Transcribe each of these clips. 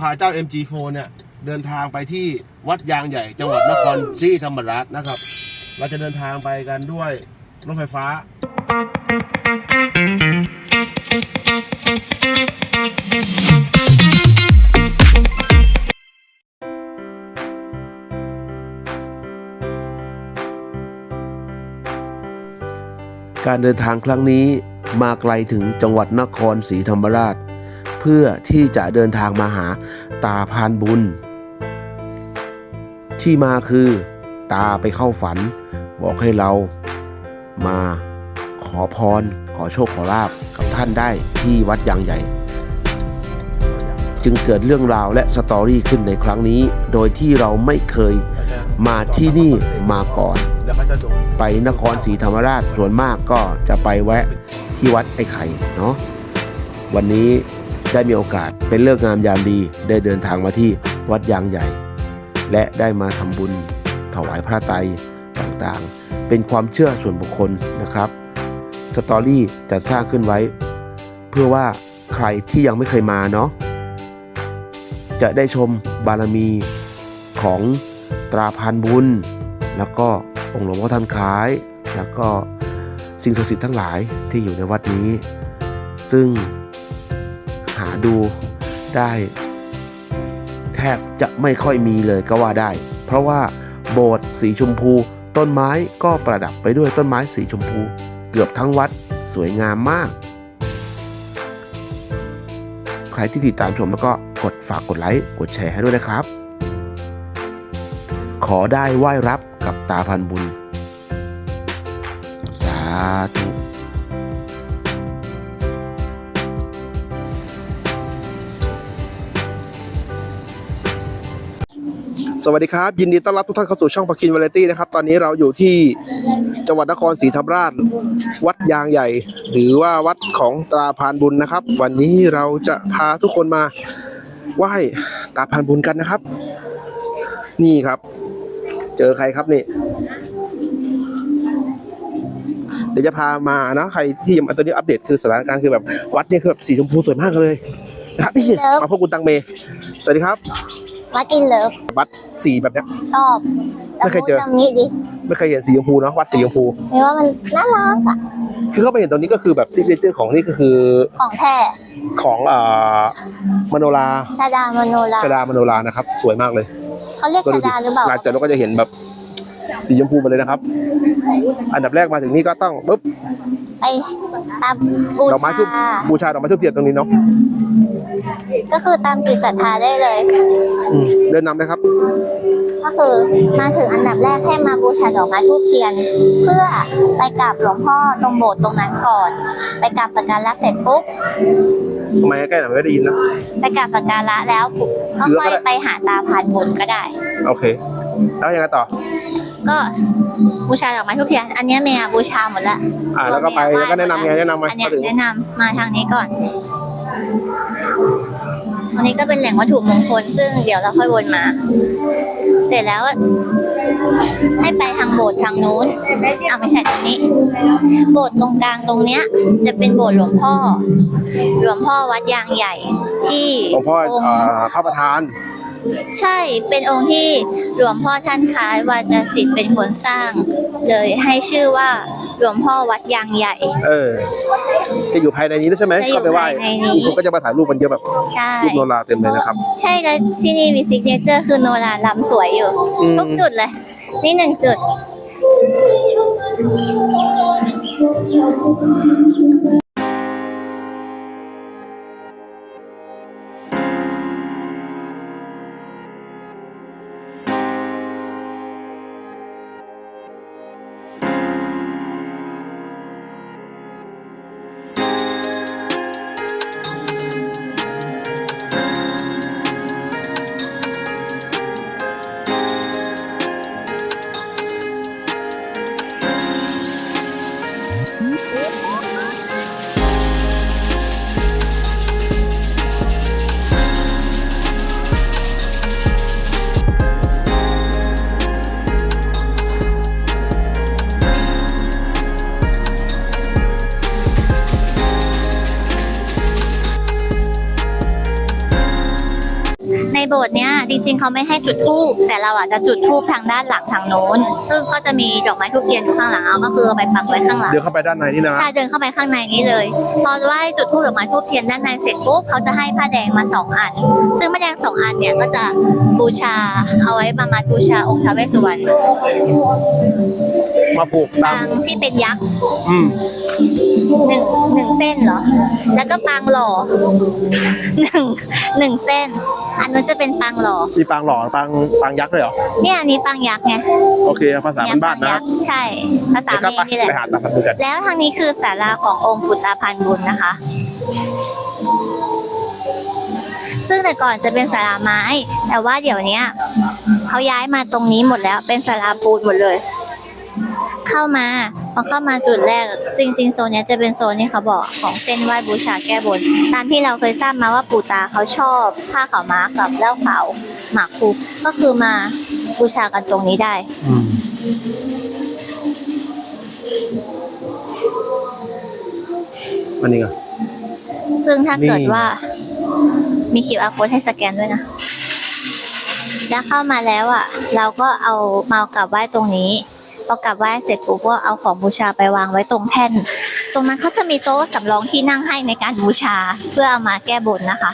พาเจ้า MG4 เนี่ยเดินทางไปที่วัดยางใหญ่จังหวัดนครศรีธรรมราชนะครับ เราจะเดินทางไปกันด้วยรถไฟฟ้า การเดินทางครั้งนี้มาไกลถึงจังหวัดนครศรีธรรมราช เพื่อที่จะเดินทางมาหาตาพานบุญ ที่มาคือตาไปเข้าฝัน บอกให้เรามาขอพร ขอโชคขอลาบกับท่านได้ที่วัดยางใหญ่ จึงเกิดเรื่องราวและสตอรี่ขึ้นในครั้งนี้ โดยที่เราไม่เคยมาที่นี่มาก่อน ไปนครศรีธรรมราชส่วนมากก็จะไปแวะที่วัดไอ้ไข่เนาะวันนี้ ได้มีโอกาสเป็นเลิกงามยามดีได้เดินทางมาที่วัดยางใหญ่ และได้มาทำบุญถวายพระไตรต่างๆ เป็นความเชื่อส่วนบุคคลนะครับ สตอรี่จะสร้างขึ้นไว้ เพื่อว่าใครที่ยังไม่เคยมาเนาะจะได้ชมบารมีของตราพานบุญ แล้วก็องค์หลวงพ่อท่านคล้าย แล้วก็สิ่งศักดิ์สิทธิ์ทั้งหลายที่อยู่ในวัดนี้ ซึ่ง ดูได้แทบจะไม่ค่อยมีเลยก็ว่าได้ เพราะว่าโบสถ์สีชมพู ต้นไม้ก็ประดับไปด้วยต้นไม้สีชมพู เกือบทั้งวัดสวยงามมาก ใครที่ติดตามชมแล้วก็กดฝากกดไลค์กดแชร์ให้ด้วยนะครับ ขอได้ไหว้รับกับตาพันบุญ สาธุ สวัสดีครับ ยินดีต้อนรับทุกท่านเข้าสู่ช่องพักินวาไรตี้นะครับ ตอนนี้เราอยู่ที่จังหวัดนครศรีธรรมราช วัดยางใหญ่ หรือว่าวัดของตาพานบุญนะครับ วันนี้เราจะพาทุกคนมาไหว้ตาพานบุญกันนะครับ นี่ครับ เจอใครครับนี่ เดี๋ยวจะพามานะใครที่ยังมาตอนนี้อัปเดตคือสถานการณ์คือแบบวัดเนี่ยคือแบบสีชมพูสวยมากเลยนะครับนี่มาพบคุณตังเมสวัสดีครับ วัดกินเลิฟวัดสีแบบเนี้ย ชอบไม่เคยเจอตรงนี้ดิไม่เคยเห็นสีชมพูเนาะวัดสีชมพูเห็นว่ามันน่ารักอะคือเข้าไปเห็นตรงนี้ก็คือแบบซิกเนเจอร์ของนี่ก็คือของแท้ของอ่ามโนราชาดามโนราชดามโนรานะครับ สวยมากเลยเขาเรียกชาดาหรือเปล่าลานจอดรถก็จะเห็นแบบสีชมพูมาเลยนะครับ อันดับแรกมาถึงนี่ก็ต้องปุ๊บไปตามบูดอกไม้ทูบชาบูชาดอกไม้ทูบเทียนตรงนี้เนาะ ก็คือตามจิตศรัทธาได้เลย อืมเดินนำเลยครับ ก็คือมาถึงอันดับแรกให้มาบูชาดอกไม้ทูบเทียน เพื่อไปกราบหลวงพ่อตรงโบสถ์ตรงนั้นก่อน ไปกราบสักการะเสร็จปุ๊บ ทำไมใกล้ๆหน่อยไม่ได้ยินนะ ไปกราบสักการะแล้วปุ๊บก็ถือค่ก็อยได้ไปหาตาพันบุญก็ได้ โอเค แล้วยังไงต่อ ก็บูชาดอกไม้ทูบเทียน อันเนี้ยเมียบูชาหมดละอ่า แล้วก็ไป แล้วก็แนะนำไง แนะนำไหมอันเนี้มายถึง แนะนำมาทางนี้ก่อน อันนี้ก็เป็นแหล่งวัตถุมงคล ซึ่งเดี๋ยวเราค่อยวนมา เสร็จแล้วให้ไปทางโบสถ์ทางนู้นอะไม่ใช่ทางนี้ โบสถ์ตรงกลางตรงเนี้ย จะเป็นโบสถ์หลวงพ่อ หลวงพ่อวัดยางใหญ่ที่หลวงพ่อองค์อ่าพระประธาน ใช่เป็นองค์ที่หลวงพ่อท่านคล้ายวาจาศิษย์เป็นคนสร้าง เลยให้ชื่อว่าหลวงพ่อวัดยางใหญ่ เออ จะอยู่ภายในนี้ด้วยใช่ไหมจะอยู่เข้าไปไหว้ภายในนี้ คนก็จะมาถ่ายรูปกันเยอะแบบใช่รูปโนราเต็มเลยนะครับ ใช่แล้วที่นี่มีซิกเนเจอร์คือโนราลำสวยอยู่ อืม ทุกจุดเลย นี่หนึ่งจุด จริง ๆเขาไม่ให้จุดธูปแต่เราอะจะจุดธูปทางด้านหลังทางโน้น ซึ่งก็จะมีดอกไม้ทูบเทียนอยู่ข้างหลังเอาก็คือเอาไปปักไว้ข้างหลัง เดี๋ยวเข้าไปด้านในนี่นะ ใช่เดินเข้าไปข้างในนี้เลย พอไหว้จุดธูปดอกไม้ทูบเทียนด้านในเสร็จปุ๊บเขาจะให้ผ้าแดงมาสองอัน ซึ่งผ้าแดงสองอันเนี่ยก็จะบูชาเอาไว้มามาบูชาองค์ท้าวเวสสุวรรณ มาผูกตาปามงที่เป็นยักษ์อืมหนึ่งหนึ่งเส้นเหรอ แล้วก็ปางหล่อหนึ่งหนึ่งเส้น อันนู้นจะเป็นปางหล่อ มีปางหล่อปางปางยักษ์ด้วยเหรอ เนี่ยอันนี้ปางยักษ์ไงโอเค ภาษาเนี่ยบ้านๆนะยักษ์ใช่ ภาษาเดี๋ยวเมก็นนี่แหละ ไปหาตาพันดูกันแล้วทางนี้คือศาลาขององค์ปุตตาพันบุญนะคะ ซึ่งแต่ก่อนจะเป็นศาลาไม้ แต่ว่าเดี๋ยวเนี้ยเขาย้ายมาตรงนี้หมดแล้วเป็นศาลาปูนหมดเลย เข้ามาพอเข้ามาจุดแรกจริงๆโซนเนี้ยจะเป็นโซนที่เขาบอกของเส้นไหว้บูชาแก้บน ตามที่เราเคยทราบมาว่าปู่ตาเขาชอบผ้าขาวม้ากับเหล้าขาวหมากคูก็คือมาบูชากันตรงนี้ได้อืมอันนี้ก็ซึ่งถ้าเกิดนี่ว่ามี QR code ให้สแกนด้วยนะแล้วเข้ามาแล้วอะ เราก็เอามากลับไหว้ตรงนี้ พอกลับไหว้เสร็จปุ๊บก็เอาของบูชาไปวางไว้ตรงแท่น ตรงนั้นเขาจะมีโต๊ะสำรองที่นั่งให้ในการบูชาเพื่อเอามาแก้บนนะคะ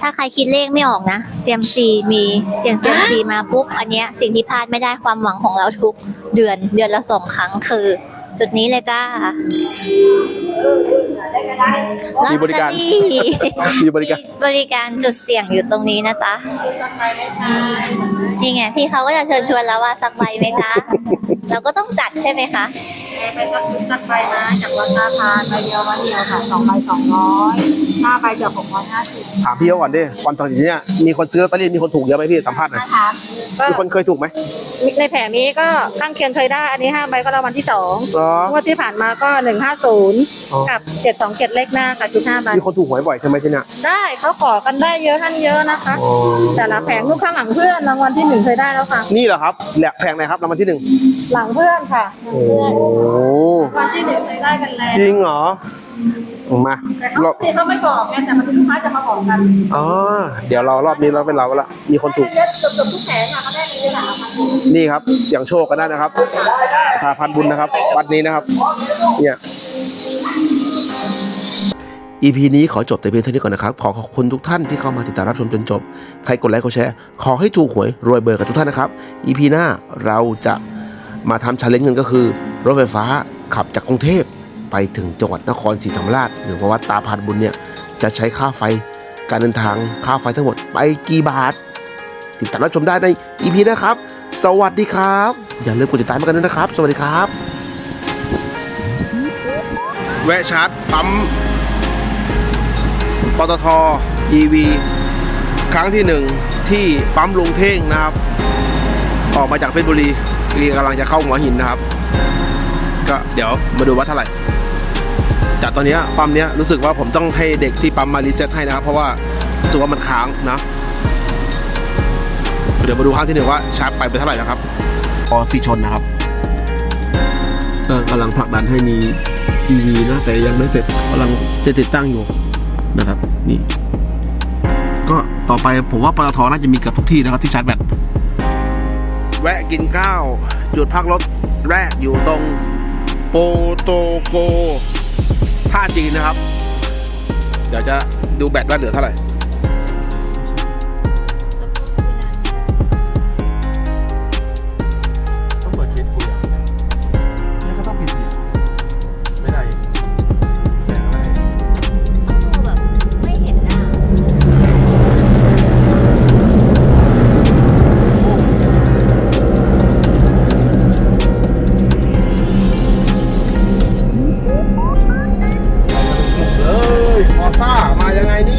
ถ้าใครคิดเลขไม่ออกนะ CMC มีเสียง CMC มาปุ๊บ อันเนี้ยสิ่งที่พลาดไม่ได้ความหวังของเราทุกเดือนเดือนละสองครั้งคือ จุดนี้เลยจ้า มีบริการลอตเตอรี่มีบริการบริการจุดเสี่ยงอยู่ตรงนี้นะจ๊ะนี่ไงพี่เขาก็จะเชิญชวนแล้วว่าสักใบไหมจ๊ะ เราก็ต้องจัดใช่ไหมคะไปสักสักใบนะจากวัดตาพานใบเดียววันเดียวค่ะสองใบสองร้อยห้าใบจากหกร้อยห้าสิบถามพี่เขาก่อนดิวันตอนนี้เนี่ยมีคนซื้อลอตเตอรี่มีคนถูกเยอะไหมพี่สัมภาษณ์หน่อยนะคะก็มีคนเคยถูกไหม ในแผงนี้ก็ข้างเคียงเคยได้ อันนี้ห้าใบก็รางวัลที่สองเหรอ งวดที่ผ่านมาก็หนึ่งห้าศูนย์อ๋อ กับเจ็ดสองเจ็ดเลขหน้าค่ะจุดห้าใบมีคนถูกหวยบ่อยใช่ไหมที่เนี่ยได้เขาขอกันได้เยอะท่านเยอะนะคะ แต่ละแผงลูกข้างหลังเพื่อนรางวัลที่หนึ่งเคยได้แล้วค่ะ นี่เหรอครับแหลกแพงไหนครับรางวัลที่หนึ่งหลังเพื่อนค่ะหลังโอ้เพื่อนโหรางวัลที่หนึ่งเคยได้กันแล้วจริงเหรอ มาแต่รอเขาเขาไม่บอกไงแต่มันลูกค้าจะมาบอกกันอ๋อเดี๋ยวเรารอบนี้เราเป็นเราละมีคนถูกเยอะเกือบๆทุกแผงอะเขาได้เลยค่ะพันหนึ่งนี่ครับ เสียงโชคกันได้นะครับพาพันบุญนะครับ วัดนี้นะครับ เนี่ย EP นี้ขอจบแต่เพียงเท่านี้ก่อนนะครับ ขอขอบคุณทุกท่านที่เข้ามาติดตามรับชมจนจบ ใครกดไลค์กดแชร์ ขอให้ถูกหวยรวยเบอร์กับทุกท่านนะครับ EP หน้าเราจะมาทำชาเลนจ์กันก็คือ รถไฟฟ้าขับจากกรุงเทพ ไปถึงจังหวัดนครศรีธรรมราช หรือว่าวัดตาพานบุญเนี่ยจะใช้ค่าไฟการเดินทางค่าไฟทั้งหมดไปกี่บาท ติดตามรับชมได้ใน EP หนะครับ สวัสดีครับ อย่าลืมกดติดตามกันด้วยนะครับ สวัสดีครับ แวะชาร์จปั๊มปตท EV ครั้งที่หนึ่งที่ปั๊มลุงเท่งนะครับ ออกมาจากเพชรบุรีกีกำลังจะเข้าหัวหินนะครับ ก็เดี๋ยวมาดูว่าเท่าไหร่ แต่ตอนเนี้ยปั๊มเนี้ยรู้สึกว่าผมต้องให้เด็กที่ปั๊มมารีเซ็ตให้นะครับ เพราะว่ารู้สึกว่ามันค้างนะเดี๋ยวมาดูครั้งที่หนึ่งว่าชาร์จไฟไปเท่าไหร่นะครับพอสีชนนะครับก็กำลังผลักดันให้มี EV นะแต่ยังไม่เสร็จกำลังจะติดตั้งอยู่นะครับนี่ก็ต่อไปผมว่าปตทน่าจะมีเกับทุกที่นะครับที่ชาร์จแบตแวะกินข้าว จุดพักรถแรกอยู่ตรงโปโตโก ท่าจีนนะครับ เดี๋ยวจะดูแบตว่าเหลือเท่าไหร่ i Sunshine.